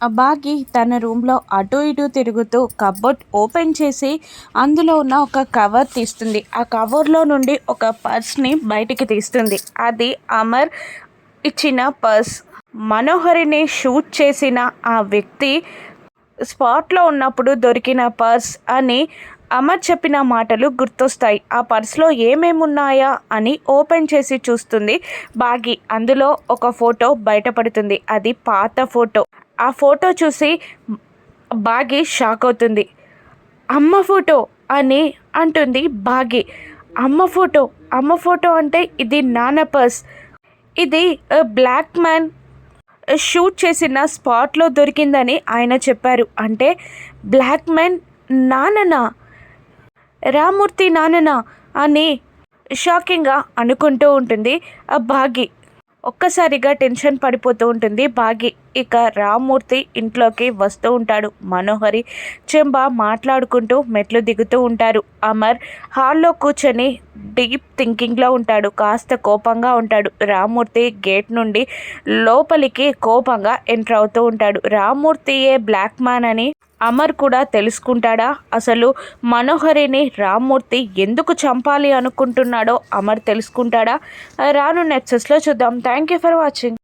ఆ బాగి తన రూమ్లో అటు ఇటు తిరుగుతూ కబోర్డ్ ఓపెన్ చేసి అందులో ఉన్న ఒక కవర్ తీస్తుంది. ఆ కవర్లో నుండి ఒక పర్స్ని బయటికి తీస్తుంది. అది అమర్ ఇచ్చిన పర్స్. మనోహరిని షూట్ చేసిన ఆ వ్యక్తి స్పాట్లో ఉన్నప్పుడు దొరికిన పర్స్ అని అమర్ చెప్పిన మాటలు గుర్తొస్తాయి. ఆ పర్స్లో ఏమేమి ఉన్నాయా అని ఓపెన్ చేసి చూస్తుంది బాగి. అందులో ఒక ఫోటో బయటపడుతుంది. అది పాత ఫోటో. ఆ ఫోటో చూసి బాగి షాక్ అవుతుంది. అమ్మ ఫోటో అని అంటుంది బాగి. అమ్మ ఫోటో అమ్మ ఫోటో అంటే ఇది నాన్న పర్స్. ఇది బ్లాక్ మ్యాన్ షూట్ చేసిన స్పాట్లో దొరికిందని ఆయన చెప్పారు. అంటే బ్లాక్ మ్యాన్ నాన్ననా? రామూర్తి నాన్ననా? అని షాకింగ్గా అనుకుంటూ ఉంటుంది ఆ భాగి ఒక్కసారిగా టెన్షన్ పడిపోతూ ఉంటుంది. భాగి ఇక రామూర్తి ఇంట్లోకి వస్తూ ఉంటాడు. మనోహరి చెంబ మాట్లాడుకుంటూ మెట్లు దిగుతూ ఉంటారు. అమర్ హాల్లో కూర్చొని డీప్ థింకింగ్లో ఉంటాడు. కాస్త కోపంగా ఉంటాడు. రామూర్తి గేట్ నుండి లోపలికి కోపంగా ఎంటర్ అవుతూ ఉంటాడు. రామూర్తియే బ్లాక్ మ్యాన్ అని అమర్ కూడా తెలుసుకుంటాడా? అసలు మనోహరిని రామ్మూర్తి ఎందుకు చంపాలి అనుకుంటున్నాడో అమర్ తెలుసుకుంటాడా? రాను నెక్సెస్లో చూద్దాం. Thank you for watching